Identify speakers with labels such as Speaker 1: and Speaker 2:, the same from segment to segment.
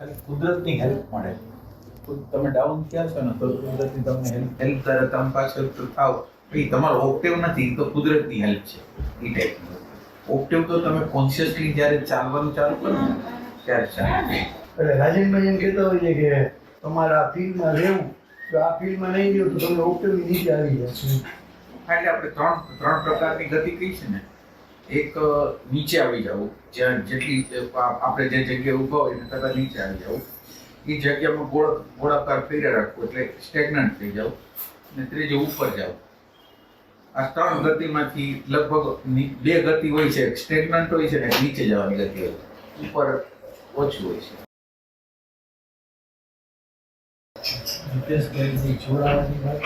Speaker 1: ખાલી કુદરતની હેલ્પ મળે. તો તમે ડાઉન થયા છો ને? તો કુદરતની તમને હેલ્પ હેલ્પ કરે તમે પાછળ તો થાવ. એ તમારો ઓક્ટેવ નથી તો કુદરતની હેલ્પ છે એ ટાઈપનું ઓક્ટેવ તો તમે કોન્શિયસલી જ્યારે ચાલવાનું ચાલુ કરો ને ત્યારે ચાલે.
Speaker 2: એટલે રાજેનભાઈ એમ કહેતા હોય છે કે તમારે આ ફિલ્ડમાં રહેવું જો આ ફિલ્ડમાં નહીં રહ્યું તો તમે ઓક્ટેવની નીચે આવી જશે.
Speaker 1: હા, એટલે આપણે ત્રણ ત્રણ પ્રકારની ગતિ કહી છે ને? એક નીચે આવી જવું જ્યાં જેટલી આપણે જે જગ્યાએ ઊભા હોય એને કરતાં નીચે આવી જવું એ જગ્યામાં ગોળ ગોળાકાર ફેર્યા રાખવું એટલે સ્ટેગ્નન્ટ થઈ જાવ અને ત્રીજું ઉપર જાવ આ ત્રણ ગતિમાંથી લગભગ બે ગતિ હોય છે. સ્ટેગ્નન્ટ હોય છે ને નીચે જવાની ગતિ હોય છે. ઉપર ઓછું હોય છે.
Speaker 2: દીપેશભાઈ જોડાવાની વાત?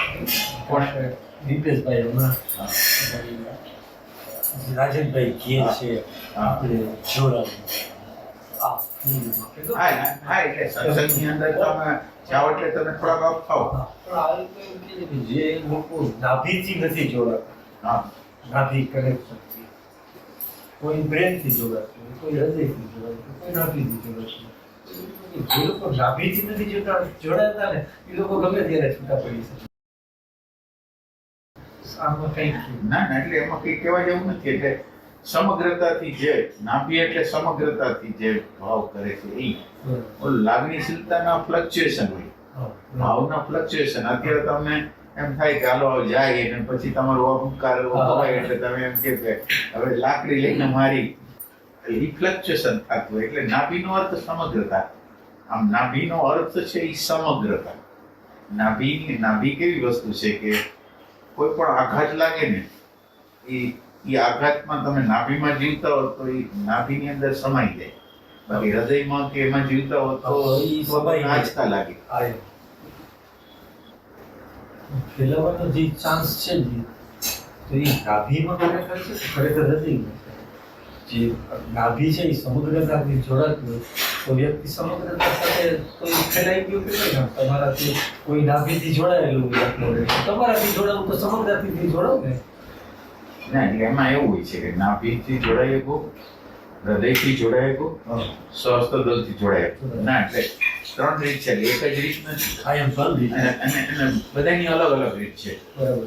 Speaker 2: દીપેશભાઈ હમણાં. રાજેનભાઈ કહે છે આપણે જોડાવું. આ જે લોકો નાભીથી નથી જોડાતા
Speaker 1: હા.
Speaker 2: નાભી કનેક્શનથી કોઈ બ્રેનથી જોડાતું કોઈ હૃદયથી જોડાતું કોઈ નાભીથી જોડાતું જે લોકો નાભીથી નથી જોતા જોડાતા ને એ લોકો ગમે ત્યારે છૂટા પડી શકે. આમાં કંઈક
Speaker 1: ના ના એટલે એમાં કંઈ કહેવા જેવું નથી. એટલે સમગ્રતાથી જે નાભી એટલે સમગ્રતાથી જે ભાવ કરે છે એ. લાગણીશીલતાના ફ્લક્ચ્યુએશન હોય. ભાવના ફ્લક્ચ્યુએશન અત્યારે તમને એમ થાય કે હાલો જાય અને પછી તમારો અહંકાર હોય એટલે તમે એમ કે કે હવે લાકડી લઈને મારી. એ ફ્લક્ચ્યુએશન થતું હોય. એટલે નાભીનો અર્થ સમગ્રતા. આમ નાભીનો અર્થ છે એ સમગ્રતા. નાભી નાભી કેવી વસ્તુ છે કે કોઈ પણ આઘાત લાગે ને એ એ આઘાતમાં તમે નાભીમાં જીવતા હો તો એ નાભીની અંદર સમાઈ જાય. બાકી હૃદયમાં કે એમાં જીવતા હો તો
Speaker 2: હા, ઈ
Speaker 1: તો
Speaker 2: સમાઈ જાય.
Speaker 1: આંચકા લાગે.
Speaker 2: ફેલાવાનો જે ચાન્સ છે ને તો એ નાભીમાં ખરેખર છે ખરેખર હૃદયમાં. જે નાભી છે એ સમુદ્ર સાથે જોડાતું હોય તો વ્યક્તિ સમુદ્રતા સાથે ફેલાઈ ગયું કે નહીં તમારાથી કોઈ નાભીથી જોડાયેલું તમારાથી જોડાવું તો સમુદ્રથી જોડાવ ને
Speaker 1: ના એટલે એમાં એવું હોય છે કે નાભીથી જોડાઈ શકો હૃદયથી જોડાઈ શકો સ્વસ્થ દલથી જોડાય ના એટલે ત્રણ રીત છે એક જ રીત નથી. અને બધાની અલગ અલગ રીત છે.
Speaker 2: બરાબર.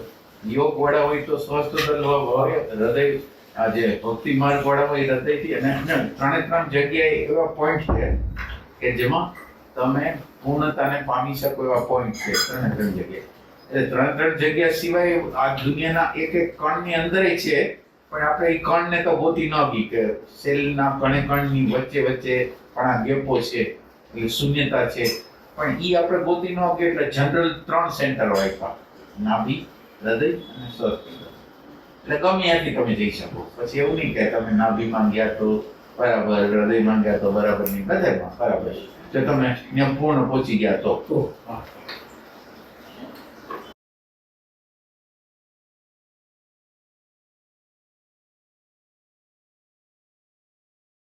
Speaker 1: યોગ વાળા હોય તો સ્વસ્થ દલ હોય હૃદય આજે ભક્તિ માર્ગ વાળા હોય હૃદયથી અને અને ત્રણે ત્રણ જગ્યાએ એવા પોઈન્ટ છે કે જેમાં તમે પૂર્ણતાને પામી શકો એવા પોઈન્ટ છે, ત્રણે ત્રણ જગ્યાએ. એટલે ત્રણ ત્રણ જગ્યા સિવાય આ દુનિયાના એક એક કણની અંદર છે, પણ આપણે એ કણને તો ગોતી ન ગઈ કે સેલના કણે કણની વચ્ચે વચ્ચે પણ આ ગેપો છે, એટલે શૂન્યતા છે. પણ એ આપણે ગોતી ન ગઈ એટલે જનરલ ત્રણ સેન્ટર આપ્યા નાભી, હૃદય અને સ્વસ્થ. એટલે ગમે ત્યાંથી તમે જઈ શકો. પછી એવું નહીં કે તમે નાભીમાં ગયા તો બરાબર હૃદયમાં ગયા તો બરાબર નહીં બધામાં બરાબર. જો તમે ત્યાં પૂર્ણ પહોંચી ગયા તો.